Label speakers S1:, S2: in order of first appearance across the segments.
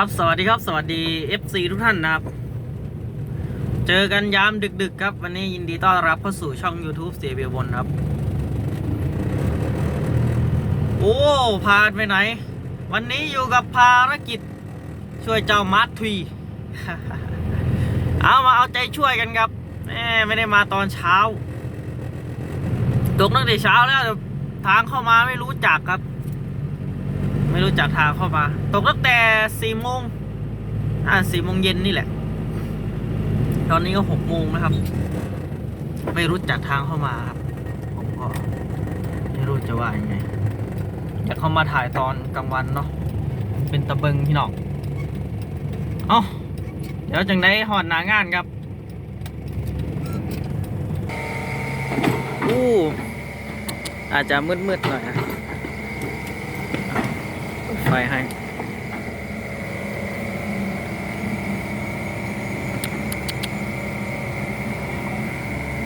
S1: ครับสวัสดีครับสวัสดี FC ทุกท่านนะครับ เจอกันยามดึก ๆ ครับ วันนี้ยินดีต้อนรับเข้าสู่ช่อง YouTube เสียเบียบนครับ โอ้พาไปไหน วันนี้อยู่กับภารกิจช่วยเจ้ามาร์ททวีเอามาเอาใจช่วยกันครับแหมไม่ได้มาตอนเช้าตกตั้งแต่เช้าแล้วทางเข้ามาไม่รู้จักครับ ไม่รู้จักทางเข้ามา ตกตั้งแต่สี่โมงอ่าสี่โมงเย็นนี่แหละ ตอนนี้ก็หกโมงนะครับ ไม่รู้จักทางเข้ามาครับ ผมก็ไม่รู้จะว่ายังไงอยากเข้ามาถ่ายตอนกลางวันเนาะเป็นตะเบิงพี่น้องเอ้าเดี๋ยวจังได้หอดหนางานครับอู้อาจจะมืดๆหน่อยนะ ไฟให้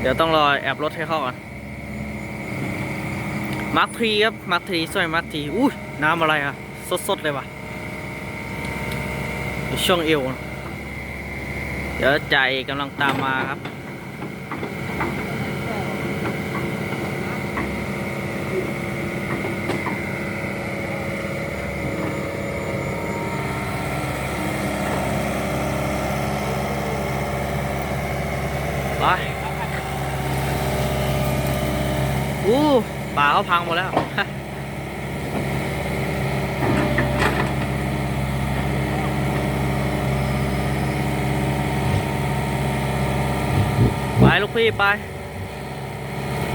S1: เดี๋ยวต้องรอแอบรถให้เข้าก่อนมาร์คทรีครับมาร์คทรีสวยมาร์คทรีอุ้ยน้ำอะไรอะสดๆเลยว่ะ ช่วงเอว เดี๋ยวใจกำลังตามมาครับ ไปอู้ป่าเขาพังหมดแล้วไปลูกพี่ไป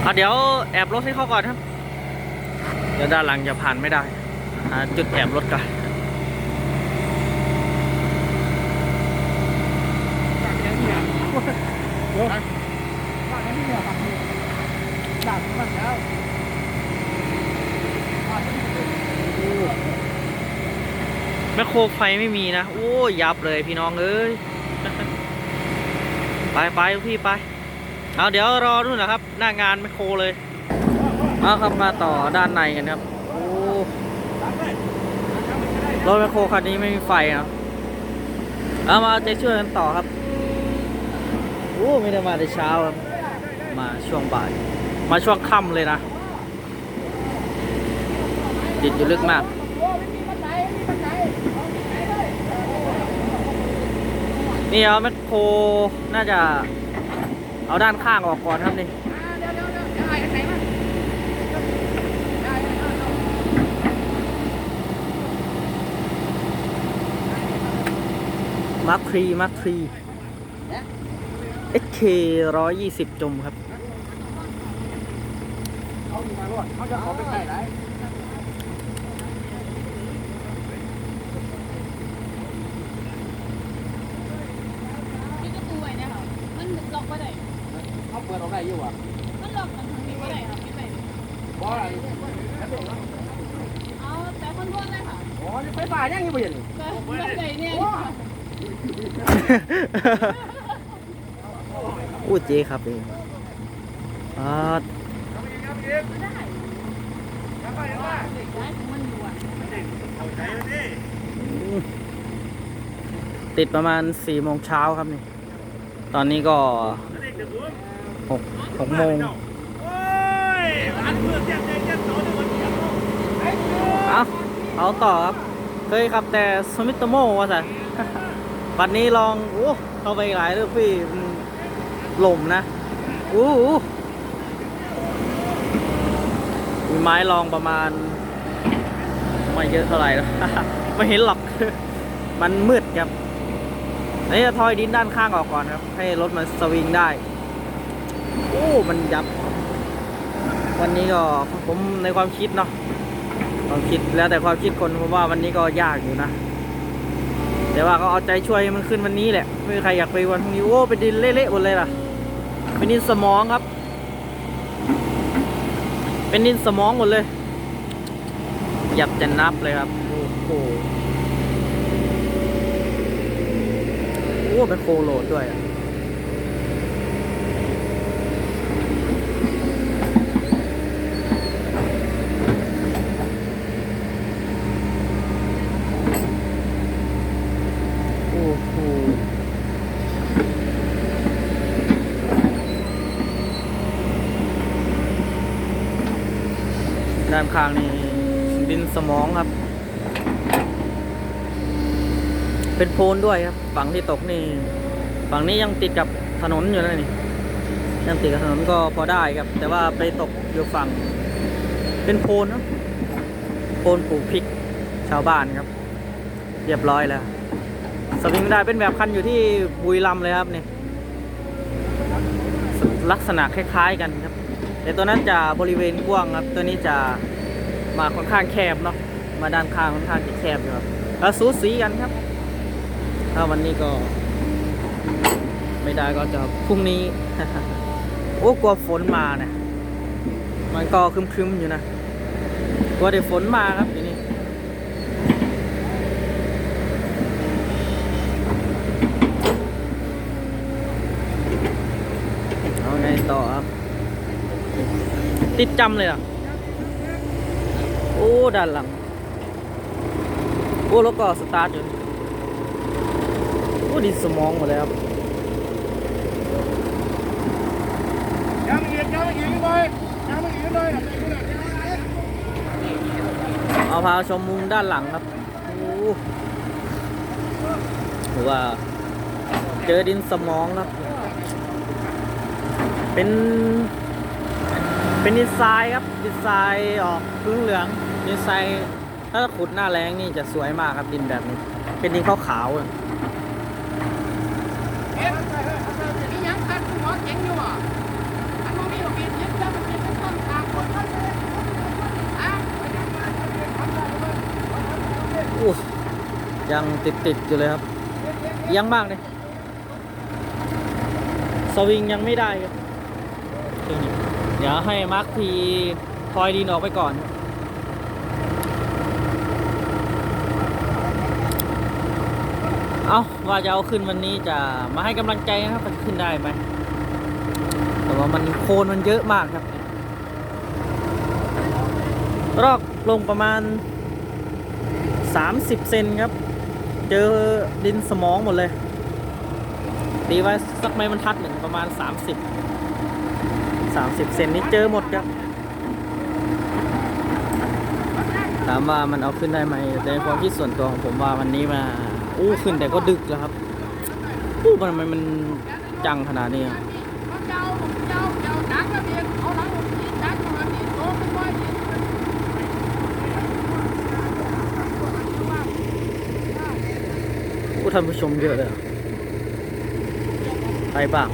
S1: เอาเดี๋ยวแอบรถให้เขาก่อนครับ เดี๋ยวด้านหลังจะผ่านไม่ได้หาจุดแอบรถก่อนแแมคโครไฟไม่มีนะ โอ้ยยับเลยพี่น้องเอ้ย ไปไปพี่ไป เอาเดี๋ยวรอนู่นนะครับ หน้างานแมคโครเลย เอาครับมาต่อด้านในกันครับ โอ้รถแมคโครคันนี้ไม่มีไฟนะเอามาใจช่วยกันต่อครับ โอ้ไม่ได้มาแต่เช้าครับ มาช่วงบ่าย มาช่วงค่ำเลยนะ ติดอยู่ลึกมาก นี่เอาแมคโครน่าจะเอาด้านข้างออกก่อนครับนี่มาร์คทรีมาร์คทรีเอเคร้อยยี่สิบจมครับ
S2: นี่ก็ตูไว้เนี่ยค่ะ มันล็อกไว้ได้
S3: เขาเปิดออกได้อยู่อะ
S2: มันล็อกมันทางนี้ไว้ได้ค่ะพี่ไป
S3: เพราะอะไร
S2: เอาแต่คนพวกเลยค่ะ
S3: อ๋อนี่ไฟฟ้ายังอยู่บ่เห็นนี่
S2: แต่เรื่องใดเนี่ย
S1: อู้เจครับเองอ่า
S2: ได้ได้ของมันอยู่อะ
S1: ติดประมาณสี่โมงเช้าครับนี่ ตอนนี้ก็ หกหกโมงเอาเอาต่อครับ เคยขับแต่สมิตโมว่าสันวันนี้ลองโอ้เข้าไปหลายเรื่องพี่มันหล่มนะอู้หูมีไม้ลองประมาณ ไม่เยอะเท่าไหร่นะไม่เห็นหรอก มันมืดครับนี่จะทอยดินด้านข้างออกก่อนครับ ให้รถมันสวิงได้โอ้ มันยับ วันนี้ก็ผมในความคิดเนาะความคิดแล้วแต่ความคิดคนผมว่าวันนี้ก็ยากอยู่นะ แต่ว่าก็เอาใจช่วยมันขึ้นวันนี้แหละไม่มีใครอยากไปวันพรุ่งนี้โอ้เป็นดินเละๆหมดเลยล่ะเป็นดินสมองครับ เป็นดินสมองหมดเลยหยับจะนับเลยครับโอ้โหโอ้เป็นโคโลดด้วยอะ้านข้างนี่ดินสมองครับ เป็นโพนด้วยครับฝั่งที่ตกนี่ ฝั่งนี้ยังติดกับถนนอยู่เลยนี่ยังติดกับถนนก็พอได้ครับ แต่ว่าไปตกอยู่ฝั่ง เป็นโพนเนะโพนปลูกพริกชาวบ้านครับ เรียบร้อยแล้วสวิงได้เป็นแบบคันอยู่ที่บุรีรัมย์เลยครับนี่ลักษณะคล้าย ๆ กันครับ แต่ตัวนั้นจะบริเวณกว้างครับ ตัวนี้จะมาค่อนข้างแคบเนาะ มาด้านข้างค่อนข้างจะแคบอยู่ครับแล้วสูสีกันครับ ถ้าวันนี้ก็ไม่ได้ก็จะพรุ่งนี้ โอ้กลัวฝนมาเนี่ยมันก็ครึมๆอยู่นะกลัวเดี๋ยวฝนมาครับทีนี้เอาไงต่อครับ ติดจำเลยอะ โอ้ ด้านหลัง โอ้แล้วก็สตาร์ทอยู่ โอ้ดินสมองหมดเลยครับ
S3: ยังอีกยังอีกเลยยังอีกเลย
S1: เอาพาชมมุมด้านหลังครับ โอ้ถือว่า เจอดินสมองครับ เป็น เป็นดินทรายครับดินทรายออกพื้นเหลืองดินทรายถ้าขุดหน้าแรงนี่จะสวยมากครับดินแบบนี้ เป็นดินขาวๆอะ
S3: นี่ยังคัดหัวเจ๋งอยู่อะอันนี้มีมียึดจับมันเป็นต้นทางคนอะ
S1: อ้ยังติดติดอยู่เลยครับ ยังมากเลยสวิงยังไม่ได้ครับ ดี๋ยวให้มาร์คทีทอยดินออกไปก่อน เอาว่าจะเอาขึ้นวันนี้จะมาให้กำลังใจนะครับมันขึ้นได้ไหมแต่ว่ามันโคนมันเยอะมากครับ รอกลงประมาณ 30 เซนครับ เจอดินสมองหมดเลย ตีไว้สักไม้บรรทัดหนึ่งประมาณ 30 30 เซนนี้เจอหมดครับ ถามว่ามันเอาขึ้นได้ไหมในความคิดส่วนตัวของผมว่าวันนี้มาอู้ขึ้นแต่ก็ดึกแล้วครับอู้มันทำไมมันจังขนาดนี้อะ
S3: เจ้าเจ้าเจ้าดักกระเบียนเอาหลังนี้ดักมาดีโตขึ้นมาดี
S1: อู้ท่านผู้ชมเยอะเลยใครบ้าง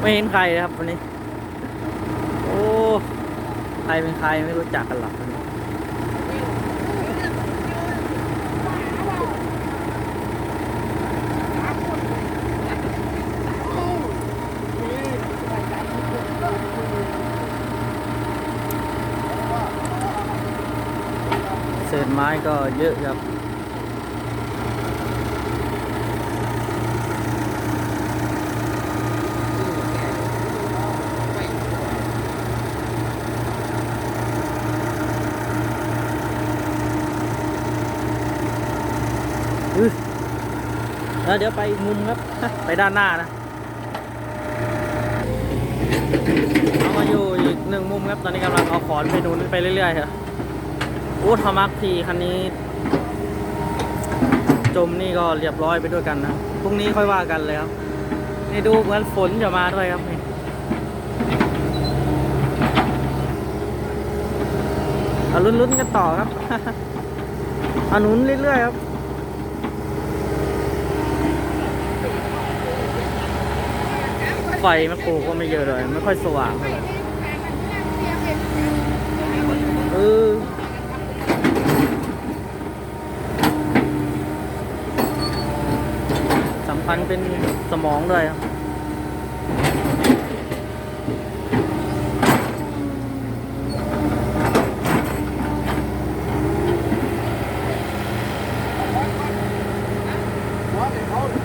S1: ไม่เห็นใครเลยครับวันนี้ รเป็นใครไม่รู้จักกันหรอกเศษไม้ก็เยอะครับ แล้วเดี๋ยวไปอีกมุมครับ ไปด้านหน้านะเอามาอยู่อีกหนึ่งมุมครับ ตอนนี้กำลังเอาขอนไปนูนไปเรื่อยๆครับโอ้ทามักทีคันนี้ จมนี่ก็เรียบร้อยไปด้วยกันนะพรุ่งนี้ค่อยว่ากันเลยครับนี่ดูเหมือนฝนจะมาด้วยครับนี่เอาลุ้นๆกันต่อครับเอานุนเรื่อยๆครับ ไฟแมคโครก็ไม่เยอะเลย ไม่ค่อยสว่างเท่าไหร่เออสำคัญเป็นสมองด้วยครับ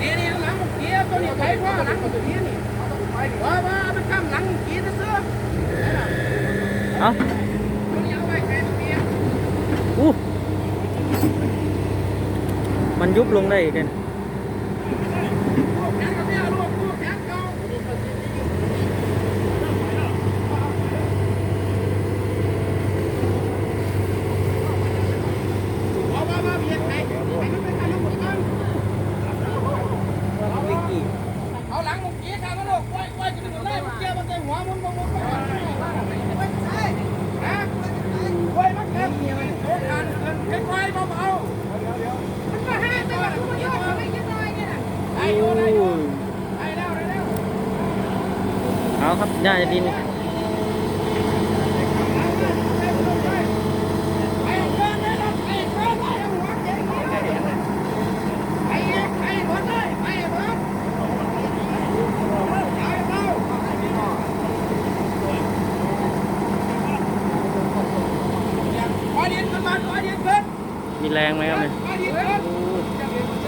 S3: นี่นี่หลังเกียร์ตัวนี้ใช้พ่อหลังตัวนี้ นี่เอาต้องไปว่าว่าไปข้ามหลังกียร์เสื้อ
S1: เอ้า
S3: ตัวนี้เอาไว้แทนเกียร์
S1: อู้มันยุบลงได้อีกเนี่ย
S3: แขนก็เนี่ยลูกลูกแขนเขา
S1: โครับน่าจะดิน
S3: ไปเกินเลยนะไปเกินไปหัวเจ๋งไปไปไปหมดเลยไปหมดไปเร็วขอเดียนขึ้นมาขอเดียนขึ้น
S1: มีแรงไหมครับเนี่ย
S3: ขอเดียนขึ้น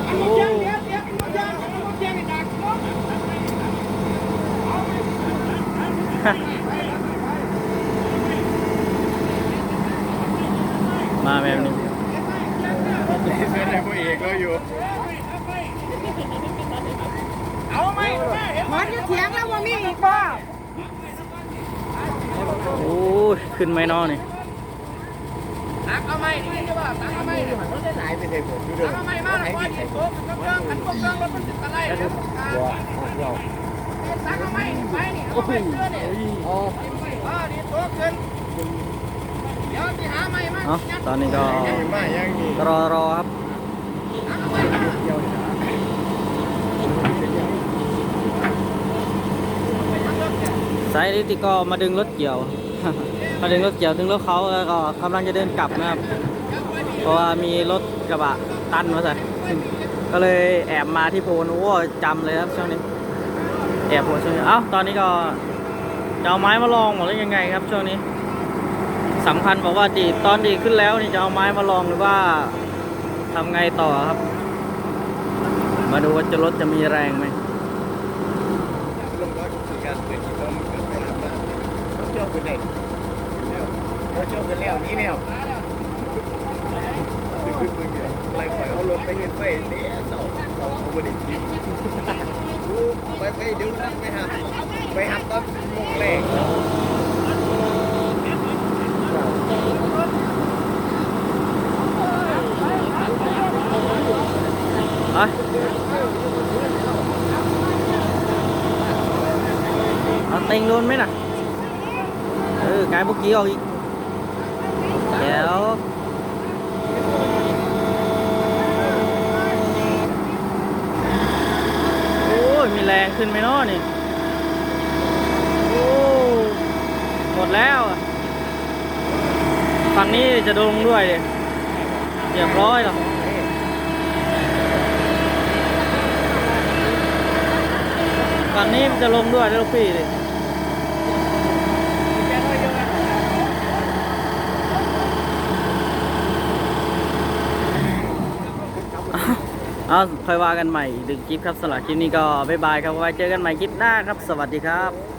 S3: อันหมดยังเดี๋ยวเดี๋ยวอันหมดยังอันหมดยังไอ้ดักเนาะ
S1: มาแบบนี้
S4: เป็นพระเอกเราอยู่
S3: เอาไหมมันจะเถียงแล้วว่ามีอีกบ้า
S1: โอ้ยขึ้นไหมเนอนี่
S3: ตักเอาไหมนี่ใช่ป่ะตักเอาไหมตัก
S4: เขาได้หลายเป็นไอ้ผมอยู่เด้อ
S3: เอาไหมมาแล้วว่าดีโต๊ะกับเครื่องอันพวกเครื่องรถมันติดอะไรแล้ว
S4: บัวเดียว
S3: ตักเอาไหมนี่ไปนี่เอาไม้เชื่อนี่
S4: อ๋อ
S3: เออนี่ตัวขึ้นเดี๋ยวจะหาไหมมา
S1: เนาะตอนนี้ก็
S4: มายังนี่
S1: รอรอครับสายนิติก็มาดึงรถเกี่ยว มาดึงรถเกี่ยวถึงรถเขาแล้วก็กำลังจะเดินกลับนะครับ เพราะว่ามีรถกระบะตันมาใส่ก็เลยแอบมาที่โพนโอ้จำเลยครับช่วงนี้ แอบโพนช่วงนี้เอ้าตอนนี้ก็จะเอาไม้มาลองหมดแล้วยังไงครับ ช่วงนี้สัมพันธ์บอกว่าดีดตอนดีดขึ้นแล้วนี่จะเอาไม้มาลองหรือว่าทำไงต่อครับ มาดูว่าจะรถจะมีแรงไหม
S4: ลงรถคือการเปิดที่ต้องเกิดไปทำบ้านเขาเชื่อคนไหนเขาเชื่อคนแล้วนี่แล้วคือคือคืออะไรปล่อยเอารถไปเห็นไฟเนี่ยเสาเสาเขาไม่ได้คิดไปไปเดี๋ยวนะไปหาไปหาตอนโมงแรก
S1: ไปเอาเต็งโดนไหมน่ะเออกายเมื่อกี้ออกอีกเดี๋ ยวโอ้ยมีแรงขึ้นไหมเนาะนี่ โอ้หมดแล้ว ฝั่งนี้จะโดนด้วยเลยเรียบร้อยหรอฝั่งนี้มันจะลงด้วยนะลูกพี่เลย เอาค่อยว่ากันใหม่ดึงคลิปครับสำหรับคลิปนี้ก็บ๊ายบายครับไว้เจอกันใหม่คลิปหน้าครับ สวัสดีครับ